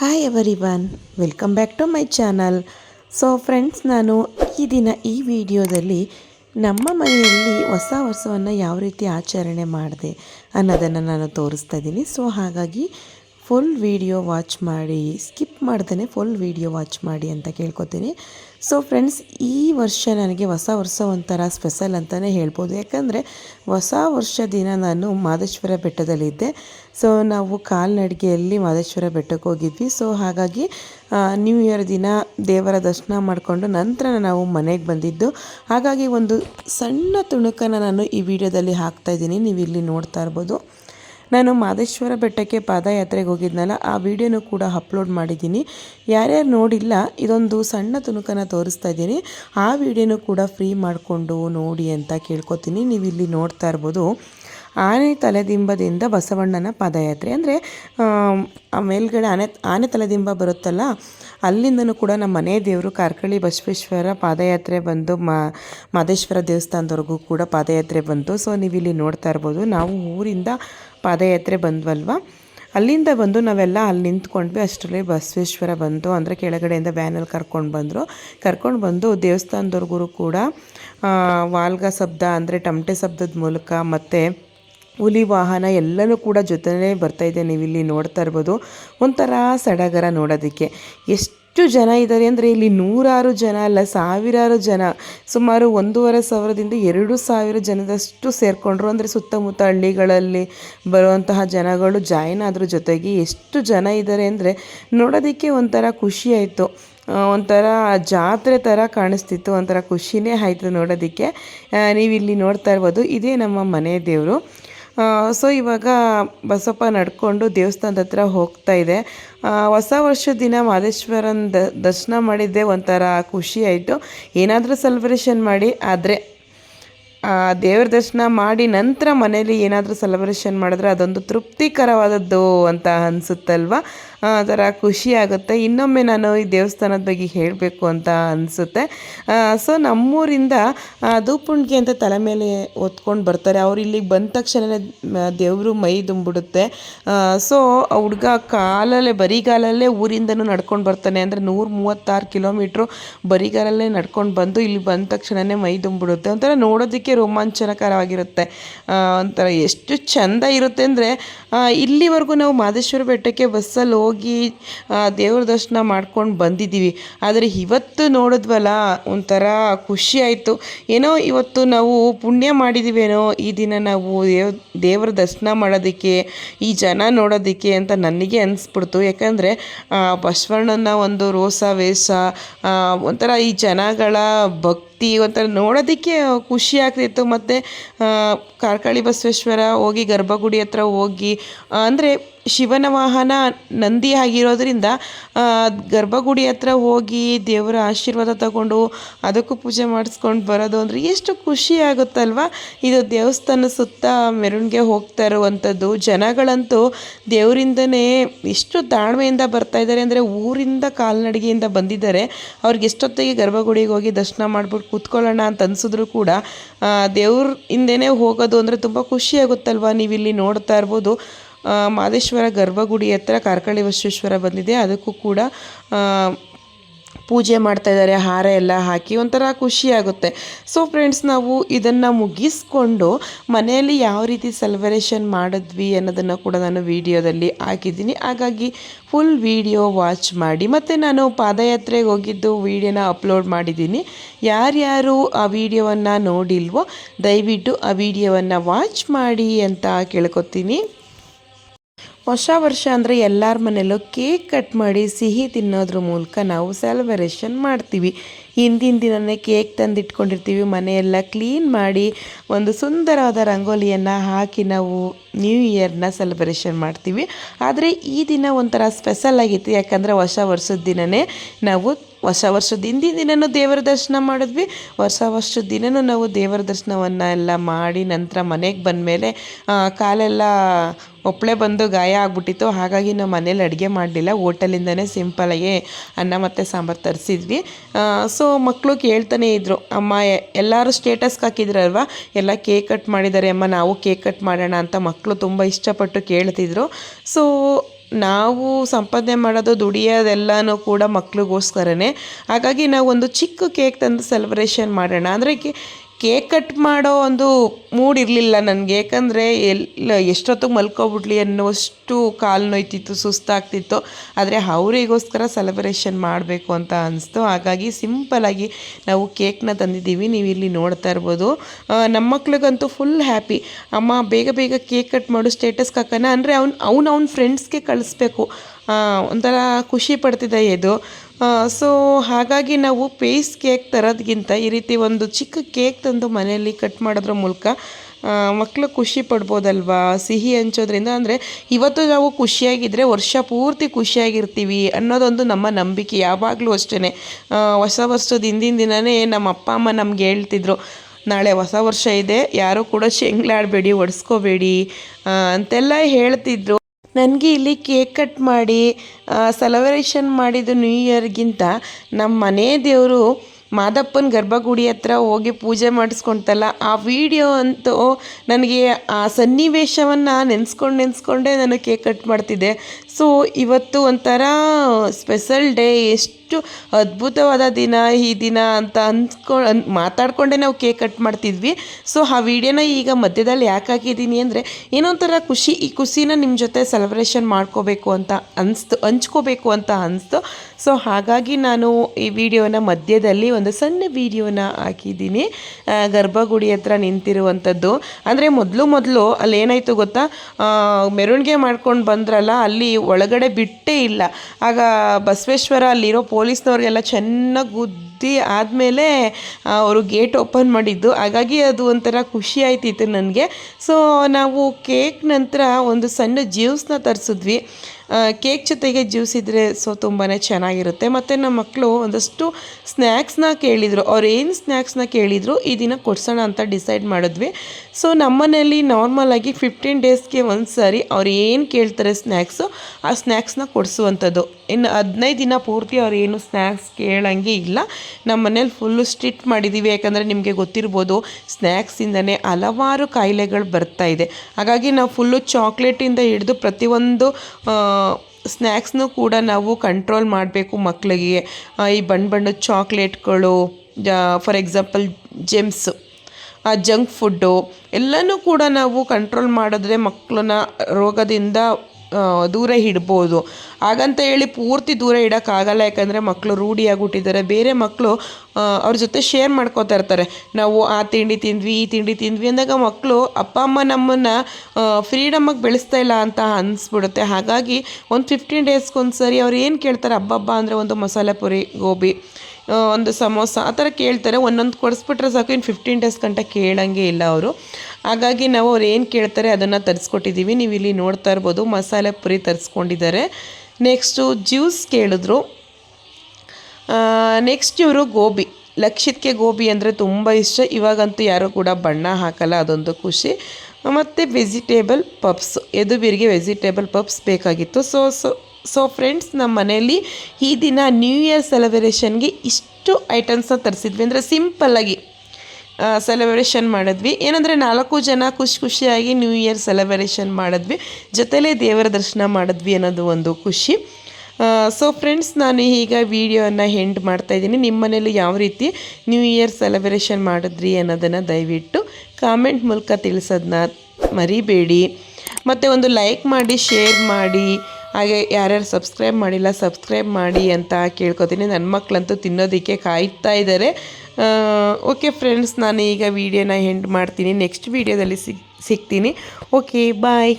Hi everyone welcome back to my channel so friends ನಾನು ಈ ದಿನ ಈ ವಿಡಿಯೋದಲ್ಲಿ ನಮ್ಮ ಮನೆಯಲ್ಲಿ ಹೊಸ ವರ್ಷವನ್ನು ಯಾವ ರೀತಿ ಆಚರಣೆ ಮಾಡಿದೆ ಅನ್ನೋದನ್ನು ನಾನು ತೋರಿಸ್ತಾ ಇದ್ದೀನಿ. ಸೊ ಹಾಗಾಗಿ ಫುಲ್ ವಿಡಿಯೋ ವಾಚ್ ಮಾಡಿ ಸ್ಕಿಪ್ ಮಾಡ್ದೇ ಫುಲ್ ವಿಡಿಯೋ ವಾಚ್ ಮಾಡಿ ಅಂತ ಕೇಳ್ಕೊತೀನಿ. ಸೊ ಫ್ರೆಂಡ್ಸ್ ಈ ವರ್ಷ ನನಗೆ ಹೊಸ ವರ್ಷ ಒಂಥರ ಸ್ಪೆಷಲ್ ಅಂತಲೇ ಹೇಳ್ಬೋದು. ಯಾಕಂದರೆ ಹೊಸ ವರ್ಷ ದಿನ ನಾನು ಮಾದೇಶ್ವರ ಬೆಟ್ಟದಲ್ಲಿದ್ದೆ. ಸೊ ನಾವು ಕಾಲ್ನಡಿಗೆಯಲ್ಲಿ ಮಾದೇಶ್ವರ ಬೆಟ್ಟಕ್ಕೆ ಹೋಗಿದ್ವಿ. ಸೊ ಹಾಗಾಗಿ ನ್ಯೂ ಇಯರ್ ದಿನ ದೇವರ ದರ್ಶನ ಮಾಡಿಕೊಂಡು ನಂತರ ನಾವು ಮನೆಗೆ ಬಂದಿದ್ದು. ಹಾಗಾಗಿ ಒಂದು ಸಣ್ಣ ತುಣುಕನ್ನು ನಾನು ಈ ವಿಡಿಯೋದಲ್ಲಿ ಹಾಕ್ತಾಯಿದ್ದೀನಿ ನೀವು ಇಲ್ಲಿ ನೋಡ್ತಾ ಇರ್ಬೋದು. ನಾನು ಮಾದೇಶ್ವರ ಬೆಟ್ಟಕ್ಕೆ ಪಾದಯಾತ್ರೆಗೆ ಹೋಗಿದ್ನಲ್ಲ, ಆ ವಿಡಿಯೋನು ಕೂಡ ಅಪ್ಲೋಡ್ ಮಾಡಿದ್ದೀನಿ. ಯಾರ್ಯಾರು ನೋಡಿಲ್ಲ, ಇದೊಂದು ಸಣ್ಣ ತುಣುಕನ್ನು ತೋರಿಸ್ತಾ ಇದ್ದೀನಿ. ಆ ವಿಡಿಯೋನು ಕೂಡ ಫ್ರೀ ಮಾಡಿಕೊಂಡು ನೋಡಿ ಅಂತ ಕೇಳ್ಕೊತೀನಿ. ನೀವು ಇಲ್ಲಿ ನೋಡ್ತಾ ಇರ್ಬೋದು, ಆನೆ ತಲೆದಿಂಬದಿಂದ ಬಸವಣ್ಣನ ಪಾದಯಾತ್ರೆ. ಅಂದರೆ ಮೇಲ್ಗಡೆ ಆನೆ ಆನೆ ತಲೆದಿಂಬ ಬರುತ್ತಲ್ಲ ಅಲ್ಲಿಂದನೂ ಕೂಡ ನಮ್ಮ ಮನೆ ದೇವರು ಕಾರ್ಕಳಿ ಬಸವೇಶ್ವರ ಪಾದಯಾತ್ರೆ ಬಂದು ಮಾದೇಶ್ವರ ದೇವಸ್ಥಾನದವರೆಗೂ ಕೂಡ ಪಾದಯಾತ್ರೆ ಬಂತು. ಸೊ ನೀವು ಇಲ್ಲಿ ನೋಡ್ತಾ ಇರ್ಬೋದು, ನಾವು ಊರಿಂದ ಪಾದಯಾತ್ರೆ ಬಂದ್ವಲ್ವ? ಅಲ್ಲಿಂದ ಬಂದು ನಾವೆಲ್ಲ ಅಲ್ಲಿ ನಿಂತ್ಕೊಂಡ್ವಿ, ಅಷ್ಟರಲ್ಲಿ ಬಸವೇಶ್ವರ ಬಂತು ಅಂದರೆ ಕೆಳಗಡೆಯಿಂದ ವ್ಯಾನಲ್ಲಿ ಕರ್ಕೊಂಡು ಬಂದರು. ಕರ್ಕೊಂಡು ಬಂದು ದೇವಸ್ಥಾನದವ್ರಿಗೂ ಕೂಡ ವಾಲ್ಗ ಶಬ್ದ ಅಂದರೆ ಟಮಟೆ ಶಬ್ದದ ಮೂಲಕ ಮತ್ತು ಹುಲಿ ವಾಹನ ಎಲ್ಲನೂ ಕೂಡ ಜೊತೆಲೇ ಬರ್ತಾಯಿದೆ ನೀವು ಇಲ್ಲಿ ನೋಡ್ತಾ ಇರ್ಬೋದು. ಒಂಥರ ಸಡಗರ ನೋಡೋದಕ್ಕೆ. ಎಷ್ಟು ಜನ ಇದ್ದಾರೆ ಅಂದರೆ ಇಲ್ಲಿ ನೂರಾರು ಜನ ಅಲ್ಲ, ಸಾವಿರಾರು ಜನ. ಸುಮಾರು ಒಂದೂವರೆ ಸಾವಿರದಿಂದ ಎರಡು ಸಾವಿರ ಜನದಷ್ಟು ಸೇರಿಕೊಂಡ್ರು ಅಂದರೆ ಸುತ್ತಮುತ್ತ ಹಳ್ಳಿಗಳಲ್ಲಿ ಬರುವಂತಹ ಜನಗಳು ಜಾಯ್ನ್ ಆದ್ರ ಜೊತೆಗೆ ಎಷ್ಟು ಜನ ಇದ್ದಾರೆ ಅಂದರೆ ನೋಡೋದಕ್ಕೆ ಒಂಥರ ಖುಷಿ ಆಯಿತು. ಒಂಥರ ಜಾತ್ರೆ ಥರ ಕಾಣಿಸ್ತಿತ್ತು, ಒಂಥರ ಖುಷಿನೇ ಆಯಿತು ನೋಡೋದಕ್ಕೆ. ನೀವು ಇಲ್ಲಿ ನೋಡ್ತಾ ಇರ್ಬೋದು. ಇದೇ ನಮ್ಮ ಮನೆ ದೇವರು. ಸೊ ಇವಾಗ ಬಸಪ್ಪ ನಡ್ಕೊಂಡು ದೇವಸ್ಥಾನದ ಹತ್ರ ಹೋಗ್ತಾ ಇದೆ. ಹೊಸ ವರ್ಷದ ದಿನ ಮಾದೇಶ್ವರನ ದರ್ಶನ ಮಾಡಿದ್ದೆ ಒಂಥರ ಖುಷಿ ಆಯಿತು. ಏನಾದರೂ ಸೆಲೆಬ್ರೇಷನ್ ಮಾಡಿ, ಆದರೆ ದೇವ್ರ ದರ್ಶನ ಮಾಡಿ ನಂತರ ಮನೇಲಿ ಏನಾದರೂ ಸೆಲೆಬ್ರೇಷನ್ ಮಾಡಿದ್ರೆ ಅದೊಂದು ತೃಪ್ತಿಕರವಾದದ್ದು ಅಂತ ಅನಿಸುತ್ತಲ್ವ? ಥರ ಖುಷಿ ಆಗುತ್ತೆ. ಇನ್ನೊಮ್ಮೆ ನಾನು ಈ ದೇವಸ್ಥಾನದ ಬಗ್ಗೆ ಹೇಳಬೇಕು ಅಂತ ಅನಿಸುತ್ತೆ. ಸೊ ನಮ್ಮೂರಿಂದ ದೂಪುಣ್ಗೆ ಅಂತ ತಲೆ ಮೇಲೆ ಹೊತ್ಕೊಂಡು ಬರ್ತಾರೆ. ಅವ್ರು ಇಲ್ಲಿಗೆ ಬಂದ ತಕ್ಷಣವೇ ದೇವರು ಮೈ ತುಂಬಿಡುತ್ತೆ ಸೊ ಹುಡುಗ ಕಾಲಲ್ಲೇ, ಬರಿಗಾಲಲ್ಲೇ ಊರಿಂದನೂ ನಡ್ಕೊಂಡು ಬರ್ತಾನೆ. ಅಂದರೆ ನೂರ ಮೂವತ್ತಾರು ಕಿಲೋಮೀಟ್ರು ಬರಿಗಾಲಲ್ಲೇ ನಡ್ಕೊಂಡು ಬಂದು ಇಲ್ಲಿ ಬಂದ ತಕ್ಷಣವೇ ಮೈ ತುಂಬಿಡುತ್ತೆ ಒಂಥರ ನೋಡೋದಕ್ಕೆ ರೋಮಾಂಚನಕರವಾಗಿರುತ್ತೆ. ಒಂಥರ ಎಷ್ಟು ಚೆಂದ ಇರುತ್ತೆ. ಅಂದರೆ ಇಲ್ಲಿವರೆಗೂ ನಾವು ಮಾದೇಶ್ವರ ಬೆಟ್ಟಕ್ಕೆ ಬಸ್ಸಲ್ಲಿ ಹೋಗಿ ದೇವ್ರ ದರ್ಶನ ಮಾಡ್ಕೊಂಡು ಬಂದಿದ್ದೀವಿ. ಆದರೆ ಇವತ್ತು ನೋಡಿದ್ವಲ್ಲ, ಒಂಥರ ಖುಷಿ ಆಯಿತು. ಏನೋ ಇವತ್ತು ನಾವು ಪುಣ್ಯ ಮಾಡಿದ್ದೀವೇನೋ ಈ ದಿನ ನಾವು ದೇವ್, ದೇವರ ದರ್ಶನ ಮಾಡೋದಕ್ಕೆ, ಈ ಜನ ನೋಡೋದಕ್ಕೆ ಅಂತ ನನಗೆ ಅನಿಸ್ಬಿಡ್ತು. ಯಾಕಂದರೆ ಬಸವಣ್ಣನ ಒಂದು ರೋಸ ವೇಷ ಒಂಥರ ಈ ಜನಗಳ ಭಕ್ತಿ ಒಂಥರ ನೋಡೋದಕ್ಕೆ ಖುಷಿ ಆಗ್ತಿತ್ತು. ಮತ್ತು ಕಾರ್ಕಳಿ ಬಸವೇಶ್ವರ ಹೋಗಿ ಗರ್ಭಗುಡಿ ಹತ್ರ ಹೋಗಿ, ಅಂದರೆ ಶಿವನ ವಾಹನ ನಂದಿ ಆಗಿರೋದ್ರಿಂದ ಗರ್ಭಗುಡಿ ಹತ್ರ ಹೋಗಿ ದೇವರ ಆಶೀರ್ವಾದ ತಗೊಂಡು ಅದಕ್ಕೂ ಪೂಜೆ ಮಾಡಿಸ್ಕೊಂಡು ಬರೋದು ಅಂದರೆ ಎಷ್ಟು ಖುಷಿ ಆಗುತ್ತಲ್ವ? ಇದು ದೇವಸ್ಥಾನ ಸುತ್ತ ಮೆರವಣಿಗೆ ಹೋಗ್ತಾ ಇರುವಂಥದ್ದು. ಜನಗಳಂತೂ ದೇವರಿಂದನೇ ಎಷ್ಟು ತಾಳ್ಮೆಯಿಂದ ಬರ್ತಾ ಇದ್ದಾರೆ ಅಂದರೆ ಊರಿಂದ ಕಾಲ್ನಡಿಗೆಯಿಂದ ಬಂದಿದ್ದಾರೆ. ಅವ್ರಿಗೆ ಎಷ್ಟೊತ್ತಿಗೆ ಗರ್ಭಗುಡಿಗೆ ಹೋಗಿ ದರ್ಶನ ಮಾಡ್ಬಿಟ್ಟು ಕೂತ್ಕೊಳ್ಳೋಣ ಅಂತ ಅನ್ಸಿದ್ರು ಕೂಡ ದೇವ್ರ ಹಿಂದೆನೇ ಹೋಗೋದು ಅಂದರೆ ತುಂಬ ಖುಷಿ ಆಗುತ್ತಲ್ವ? ನೀವು ಇಲ್ಲಿ ನೋಡ್ತಾ ಇರ್ಬೋದು ಮಾದೇಶ್ವರ ಗರ್ಭಗುಡಿ ಹತ್ರ ಕಾರ್ಕಳಿ ಬಸವೇಶ್ವರ ಬಂದಿದೆ. ಅದಕ್ಕೂ ಕೂಡ ಪೂಜೆ ಮಾಡ್ತಾ ಇದ್ದಾರೆ ಹಾರ ಎಲ್ಲ ಹಾಕಿ ಒಂಥರ ಖುಷಿಯಾಗುತ್ತೆ ಸೊ ಫ್ರೆಂಡ್ಸ್ ನಾವು ಇದನ್ನು ಮುಗಿಸ್ಕೊಂಡು ಮನೆಯಲ್ಲಿ ಯಾವ ರೀತಿ ಸೆಲೆಬ್ರೇಷನ್ ಮಾಡಿದ್ವಿ ಅನ್ನೋದನ್ನು ಕೂಡ ನಾನು ವಿಡಿಯೋದಲ್ಲಿ ಹಾಕಿದ್ದೀನಿ. ಹಾಗಾಗಿ ಫುಲ್ ವಿಡಿಯೋ ವಾಚ್ ಮಾಡಿ ಮತ್ತು ನಾನು ಪಾದಯಾತ್ರೆಗೆ ಹೋಗಿದ್ದು ವೀಡಿಯೋನ ಅಪ್ಲೋಡ್ ಮಾಡಿದ್ದೀನಿ. ಯಾರ್ಯಾರು ಆ ವಿಡಿಯೋವನ್ನು ನೋಡಿಲ್ವೋ ದಯವಿಟ್ಟು ಆ ವಿಡಿಯೋವನ್ನು ವಾಚ್ ಮಾಡಿ ಅಂತ ಕೇಳ್ಕೊತೀನಿ. ಹೊಸ ವರ್ಷ ಅಂದರೆ ಎಲ್ಲರ ಮನೆಯಲ್ಲೂ ಕೇಕ್ ಕಟ್ ಮಾಡಿ ಸಿಹಿ ತಿನ್ನೋದ್ರ ಮೂಲಕ ನಾವು ಸೆಲೆಬ್ರೇಷನ್ ಮಾಡ್ತೀವಿ. ಹಿಂದಿನ ದಿನವೇ ಕೇಕ್ ತಂದಿಟ್ಕೊಂಡಿರ್ತೀವಿ. ಮನೆಯೆಲ್ಲ ಕ್ಲೀನ್ ಮಾಡಿ ಒಂದು ಸುಂದರವಾದ ರಂಗೋಲಿಯನ್ನು ಹಾಕಿ ನಾವು ನ್ಯೂ ಇಯರ್ನ ಸೆಲೆಬ್ರೇಷನ್ ಮಾಡ್ತೀವಿ. ಆದರೆ ಈ ದಿನ ಒಂಥರ ಸ್ಪೆಷಲ್ ಆಗಿತ್ತು. ಯಾಕಂದರೆ ಹೊಸ ವರ್ಷದ ದಿನವೇ ನಾವು ಹೊಸ ವರ್ಷದ ಹಿಂದಿನ ದಿನನೂ ದೇವರ ದರ್ಶನ ಮಾಡಿದ್ವಿ. ಹೊಸ ವರ್ಷದ ದಿನವೂ ನಾವು ದೇವರ ದರ್ಶನವನ್ನು ಎಲ್ಲ ಮಾಡಿ ನಂತರ ಮನೆಗೆ ಬಂದಮೇಲೆ ಕಾಲೆಲ್ಲ ಒಪ್ಪಳೆ ಬಂದು ಗಾಯ ಆಗ್ಬಿಟ್ಟಿತ್ತು. ಹಾಗಾಗಿ ನಾವು ಮನೇಲಿ ಅಡುಗೆ ಮಾಡಲಿಲ್ಲ. ಹೋಟೆಲಿಂದನೇ ಸಿಂಪಲಾಗಿ ಅನ್ನ ಮತ್ತು ಸಾಂಬಾರು ತರಿಸಿದ್ವಿ. ಸೊ ಮಕ್ಕಳು ಕೇಳ್ತಾನೆ ಇದ್ದರು ಅಮ್ಮ ಎಲ್ಲರೂ ಸ್ಟೇಟಸ್ಗೆ ಹಾಕಿದ್ರಲ್ವ? ಎಲ್ಲ ಕೇಕ್ ಕಟ್ ಮಾಡಿದ್ದಾರೆ. ಅಮ್ಮ, ನಾವು ಕೇಕ್ ಕಟ್ ಮಾಡೋಣ ಅಂತ ಮಕ್ಕಳು ತುಂಬ ಇಷ್ಟಪಟ್ಟು ಕೇಳ್ತಿದ್ರು. ಸೊ ನಾವು ಸಂಪಾದನೆ ಮಾಡೋದು ದುಡಿಯೋದೆಲ್ಲನೂ ಕೂಡ ಮಕ್ಳಿಗೋಸ್ಕರನೇ. ಹಾಗಾಗಿ ನಾವು ಒಂದು ಚಿಕ್ಕ ಕೇಕ್ ತಂದು ಸೆಲೆಬ್ರೇಷನ್ ಮಾಡೋಣ. ಅಂದರೆ ಕೇಕ್ ಕಟ್ ಮಾಡೋ ಒಂದು ಮೂಡ್ ಇರಲಿಲ್ಲ ನನಗೆ. ಏಕೆಂದರೆ ಎಲ್ಲ ಎಷ್ಟೊತ್ತಿಗೆ ಮಲ್ಕೊಬಿಡ್ಲಿ ಅನ್ನೋಷ್ಟು ಕಾಲು ನೋಯ್ತಿತ್ತು, ಸುಸ್ತಾಗ್ತಿತ್ತು. ಆದರೆ ಅವರಿಗೋಸ್ಕರ ಸೆಲೆಬ್ರೇಷನ್ ಮಾಡಬೇಕು ಅಂತ ಅನಿಸ್ತು. ಹಾಗಾಗಿ ಸಿಂಪಲಾಗಿ ನಾವು ಕೇಕ್ನ ತಂದಿದ್ದೀವಿ. ನೀವು ಇಲ್ಲಿ ನೋಡ್ತಾ ಇರ್ಬೋದು. ನಮ್ಮ ಮಕ್ಳಿಗಂತೂ ಫುಲ್ ಹ್ಯಾಪಿ ಅಮ್ಮ, ಬೇಗ ಬೇಗ ಕೇಕ್ ಕಟ್ ಮಾಡು ಸ್ಟೇಟಸ್ ಹಾಕೋಣ. ಅಂದರೆ ಅವ್ನು ಅವ್ನು, ಅವ್ನ ಫ್ರೆಂಡ್ಸ್ಗೆ ಕಳಿಸ್ಬೇಕು. ಒಂಥರ ಖುಷಿ ಪಡ್ತಿದ್ದ ಇದು. ಸೊ ಹಾಗಾಗಿ ನಾವು ಪೇಸ್ ಕೇಕ್ ತರೋದ್ಕಿಂತ ಈ ರೀತಿ ಒಂದು ಚಿಕ್ಕ ಕೇಕ್ ತಂದು ಮನೆಯಲ್ಲಿ ಕಟ್ ಮಾಡೋದ್ರ ಮೂಲಕ ಮಕ್ಕಳು ಖುಷಿ ಪಡ್ಬೋದಲ್ವಾ? ಸಿಹಿ ಹಂಚೋದ್ರಿಂದ ಅಂದರೆ ಇವತ್ತು ನಾವು ಖುಷಿಯಾಗಿದ್ದರೆ ವರ್ಷ ಪೂರ್ತಿ ಖುಷಿಯಾಗಿರ್ತೀವಿ ಅನ್ನೋದೊಂದು ನಮ್ಮ ನಂಬಿಕೆ, ಯಾವಾಗಲೂ ಅಷ್ಟೇ ಹೊಸ ವರ್ಷದ ಹಿಂದಿನ ದಿನವೇ ನಮ್ಮ ಅಪ್ಪ, ಅಮ್ಮ ನಮ್ಗೆ ಹೇಳ್ತಿದ್ರು, ನಾಳೆ ಹೊಸ ವರ್ಷ ಇದೆ, ಯಾರೂ ಕೂಡ ಶೆಂಗ್ಲಾಡಬೇಡಿ ಒಡ್ಸ್ಕೋಬೇಡಿ ಅಂತೆಲ್ಲ ಹೇಳ್ತಿದ್ರು. ನನಗೆ ಇಲ್ಲಿ ಕೇಕ್ ಕಟ್ ಮಾಡಿ ಸೆಲೆಬ್ರೇಷನ್ ಮಾಡಿದ ನ್ಯೂ ಇಯರ್ಗಿಂತ ನಮ್ಮ ಮನೆ ದೇವರು ಮಾದಪ್ಪನ ಗರ್ಭಗುಡಿ ಹತ್ರ ಹೋಗಿ ಪೂಜೆ ಮಾಡಿಸ್ಕೊಳ್ತಲ್ಲ ಆ ವಿಡಿಯೋ ಅಂತೂ ನನಗೆ ಆ ಸನ್ನಿವೇಶವನ್ನು ನೆನೆಸ್ಕೊಂಡು ನೆನೆಸ್ಕೊಂಡೇ ನಾನು ಕೇಕ್ ಕಟ್ ಮಾಡ್ತಿದ್ದೆ. ಸೊ ಇವತ್ತು ಒಂಥರ ಸ್ಪೆಷಲ್ ಡೇ ಎಷ್ಟು ಅದ್ಭುತವಾದ ದಿನ ಈ ದಿನ ಅಂತ ಅಂದ್ಕೊ ಮಾತಾಡ್ಕೊಂಡೇ ನಾವು ಕೇಕ್ ಕಟ್ ಮಾಡ್ತಿದ್ವಿ. ಸೊ, ಆ ವಿಡಿಯೋನ ಈಗ ಮಧ್ಯದಲ್ಲಿ ಯಾಕೆ ಹಾಕಿದ್ದೀನಿ ಅಂದರೆ, ಏನೋ ಒಂಥರ ಖುಷಿ, ಈ ಖುಷಿನ ನಿಮ್ಮ ಜೊತೆ ಸೆಲೆಬ್ರೇಷನ್ ಮಾಡ್ಕೋಬೇಕು ಅಂತ ಅನಿಸ್ತು, ಹಂಚ್ಕೋಬೇಕು ಅಂತ ಅನಿಸ್ತು. ಸೊ ಹಾಗಾಗಿ ನಾನು ಈ ವಿಡಿಯೋನ ಮಧ್ಯದಲ್ಲಿ ಒಂದು ಸಣ್ಣ ವಿಡಿಯೋನ ಹಾಕಿದ್ದೀನಿ. ಗರ್ಭಗುಡಿ ಹತ್ರ ನಿಂತಿರುವಂಥದ್ದು. ಅಂದರೆ ಮೊದಲು ಮೊದಲು ಅಲ್ಲಿ ಏನಾಯಿತು ಗೊತ್ತಾ ಮೆರವಣಿಗೆ ಮಾಡ್ಕೊಂಡು ಬಂದ್ರಲ್ಲ, ಅಲ್ಲಿ ಒಳಗಡೆ ಬಿಟ್ಟೇ ಇಲ್ಲ. ಆಗ ಬಸವೇಶ್ವರ ಅಲ್ಲಿರೋ ಪೊಲೀಸ್ನವ್ರಿಗೆಲ್ಲ ಚೆನ್ನಾಗಿ ಗುದ್ದಿ ಆದಮೇಲೆ ಅವರು ಗೇಟ್ ಓಪನ್ ಮಾಡಿದ್ದು. ಹಾಗಾಗಿ ಅದು ಒಂಥರ ಖುಷಿ ಆಯ್ತಿತ್ತು ನನಗೆ. ಸೊ ನಾವು ಕೇಕ್ ನಂತರ ಒಂದು ಸಣ್ಣ ಜ್ಯೂಸ್ನ ತರಿಸಿದ್ವಿ. ಕೇಕ್ ಜೊತೆಗೆ ಜ್ಯೂಸ್ ಇದ್ದರೆ ಸೊ ತುಂಬಾ ಚೆನ್ನಾಗಿರುತ್ತೆ. ಮತ್ತು ನಮ್ಮ ಮಕ್ಕಳು ಒಂದಷ್ಟು ಸ್ನ್ಯಾಕ್ಸ್ನ ಕೇಳಿದರು. ಅವ್ರು ಏನು ಸ್ನ್ಯಾಕ್ಸ್ನ ಕೇಳಿದರು, ಈ ದಿನ ಕೊಡ್ಸೋಣ ಅಂತ ಡಿಸೈಡ್ ಮಾಡಿದ್ವಿ. ಸೊ ನಮ್ಮನೇಲಿ ನಾರ್ಮಲಾಗಿ ಫಿಫ್ಟೀನ್ ಡೇಸ್ಗೆ ಒಂದು ಸಾರಿ ಅವ್ರು ಏನು ಕೇಳ್ತಾರೆ ಸ್ನ್ಯಾಕ್ಸು, ಆ ಸ್ನ್ಯಾಕ್ಸ್ನ ಕೊಡಿಸುವಂಥದ್ದು. ಇನ್ನು ಹದಿನೈದು ದಿನ ಪೂರ್ತಿ ಅವ್ರು ಏನು ಸ್ನ್ಯಾಕ್ಸ್ ಕೇಳೋಂಗೆ ಇಲ್ಲ. ನಮ್ಮ ಮನೇಲಿ ಫುಲ್ಲು ಸ್ಟ್ರಿಕ್ಟ್ ಮಾಡಿದ್ದೀವಿ ಯಾಕಂದರೆ ನಿಮಗೆ ಗೊತ್ತಿರ್ಬೋದು ಸ್ನ್ಯಾಕ್ಸಿಂದನೇ ಹಲವಾರು ಕಾಯಿಲೆಗಳು ಬರ್ತಾ ಇದೆ. ಹಾಗಾಗಿ ನಾವು ಫುಲ್ಲು ಚಾಕ್ಲೇಟಿಂದ ಹಿಡಿದು ಪ್ರತಿಯೊಂದು ಸ್ನ್ಯಾಕ್ಸ್ನೂ ಕೂಡ ನಾವು ಕಂಟ್ರೋಲ್ ಮಾಡಬೇಕು ಮಕ್ಕಳಿಗೆ ಈ ಬಣ್ಣ ಬಣ್ಣದ ಚಾಕ್ಲೇಟ್ಗಳು ಫಾರ್ ಎಕ್ಸಾಂಪಲ್ ಜೆಮ್ಸ್ ಆ ಜಂಕ್ ಫುಡ್ಡು ಎಲ್ಲನೂ ಕೂಡ ನಾವು ಕಂಟ್ರೋಲ್ ಮಾಡಿದ್ರೆ ಮಕ್ಕಳನ್ನ ರೋಗದಿಂದ ದೂರ ಇಡ್ಬೋದು ಹಾಗಂತ ಹೇಳಿ ಪೂರ್ತಿ ದೂರ ಇಡೋಕ್ಕಾಗಲ್ಲ, ಯಾಕಂದರೆ ಮಕ್ಕಳು ರೂಢಿಯಾಗ್ಬಿಟ್ಟಿದ್ದಾರೆ ಬೇರೆ ಮಕ್ಕಳು ಅವ್ರ ಜೊತೆ ಶೇರ್ ಮಾಡ್ಕೋತಾ ಇರ್ತಾರೆ. ನಾವು ಆ ತಿಂಡಿ ತಿಂದ್ವಿ, ಈ ತಿಂಡಿ ತಿಂದ್ವಿ ಅಂದಾಗ ಮಕ್ಕಳು ಅಪ್ಪ, ಅಮ್ಮ ನಮ್ಮನ್ನು ಫ್ರೀಡಮಾಗಿ ಬೆಳೆಸ್ತಾ ಇಲ್ಲ ಅಂತ ಅನಿಸ್ಬಿಡುತ್ತೆ. ಹಾಗಾಗಿ ಒಂದು ಫಿಫ್ಟೀನ್ ಡೇಸ್ಗೊಂದು ಸರಿ ಅವ್ರು ಏನು ಕೇಳ್ತಾರೆ? ಹಬ್ಬಬ್ಬ ಅಂದರೆ ಒಂದು ಮಸಾಲೆ ಪುರಿ, ಗೋಬಿ. ಒಂದು ಸಮೋಸ ಆ ಥರ ಕೇಳ್ತಾರೆ. ಒಂದೊಂದು ಕೊಡಿಸ್ಬಿಟ್ರೆ ಸಾಕು. ಇನ್ನು ಫಿಫ್ಟೀನ್ ಡೇಸ್ ಗಂಟ ಕೇಳೋಂಗೆ ಇಲ್ಲ ಅವರು. ಹಾಗಾಗಿ ನಾವು ಅವ್ರು ಏನು ಕೇಳ್ತಾರೆ ಅದನ್ನು ತರಿಸ್ಕೊಟ್ಟಿದ್ದೀವಿ. ನೀವು ಇಲ್ಲಿ ನೋಡ್ತಾ ಇರ್ಬೋದು. ಮಸಾಲೆ ಪುರಿ ತರಿಸ್ಕೊಂಡಿದ್ದಾರೆ. ನೆಕ್ಸ್ಟು ಜ್ಯೂಸ್ ಕೇಳಿದ್ರು. ನೆಕ್ಸ್ಟ್ ಇವರು ಗೋಬಿ. ಲಕ್ಷಿತ್ಗೆ ಗೋಬಿ ಅಂದರೆ ತುಂಬ ಇಷ್ಟ. ಇವಾಗಂತೂ ಯಾರೂ ಕೂಡ ಬಣ್ಣ ಹಾಕಲ್ಲ, ಅದೊಂದು ಖುಷಿ. ಮತ್ತು ವೆಜಿಟೇಬಲ್ ಪಪ್ಸ್ ಎದುಬೀರಿಗೆ ವೆಜಿಟೇಬಲ್ ಪಪ್ಸ್ ಬೇಕಾಗಿತ್ತು. ಸೊ ಸೊ ಸೊ ಫ್ರೆಂಡ್ಸ್ ನಮ್ಮ ಮನೆಯಲ್ಲಿ ಈ ದಿನ ನ್ಯೂ ಇಯರ್ ಸೆಲೆಬ್ರೇಷನ್ಗೆ ಇಷ್ಟು ಐಟಮ್ಸ್ನ ತರಿಸಿದ್ವಿ. ಅಂದರೆ ಸಿಂಪಲ್ಲಾಗಿ ಸೆಲೆಬ್ರೇಷನ್ ಮಾಡಿದ್ವಿ. ಏನಂದರೆ ನಾಲ್ಕು ಜನ ಖುಷಿ ಖುಷಿಯಾಗಿ ನ್ಯೂ ಇಯರ್ ಸೆಲೆಬ್ರೇಷನ್ ಮಾಡಿದ್ವಿ. ಜೊತೆಲೇ ದೇವರ ದರ್ಶನ ಮಾಡಿದ್ವಿ ಅನ್ನೋದು ಒಂದು ಖುಷಿ. ಸೊ ಫ್ರೆಂಡ್ಸ್ ನಾನು ಈಗ ವಿಡಿಯೋನ ಹೆಂಡ್ ಮಾಡ್ತಾ ಇದ್ದೀನಿ. ನಿಮ್ಮ ಮನೇಲಿ ಯಾವ ರೀತಿ ನ್ಯೂ ಇಯರ್ ಸೆಲೆಬ್ರೇಷನ್ ಮಾಡಿದ್ರಿ ಅನ್ನೋದನ್ನು ದಯವಿಟ್ಟು ಕಾಮೆಂಟ್ ಮೂಲಕ ತಿಳಿಸೋದನ್ನ ಮರಿಬೇಡಿ. ಮತ್ತು ಒಂದು ಲೈಕ್ ಮಾಡಿ ಶೇರ್ ಮಾಡಿ. ಹಾಗೆ ಯಾರ್ಯಾರು ಸಬ್ಸ್ಕ್ರೈಬ್ ಮಾಡಿಲ್ಲ ಸಬ್ಸ್ಕ್ರೈಬ್ ಮಾಡಿ ಅಂತ ಕೇಳ್ಕೊತೀನಿ. ನನ್ನ ಮಕ್ಕಳಂತೂ ತಿನ್ನೋದಕ್ಕೆ ಕಾಯ್ತಾ ಇದ್ದಾರೆ ಓಕೆ ಫ್ರೆಂಡ್ಸ್ ನಾನು ಈಗ ವೀಡಿಯೋನ ಎಂಡ್ ಮಾಡ್ತೀನಿ. ನೆಕ್ಸ್ಟ್ ವೀಡಿಯೋದಲ್ಲಿ ಸಿಗ್, ಸಿಗ್ತೀನಿ. Okay bye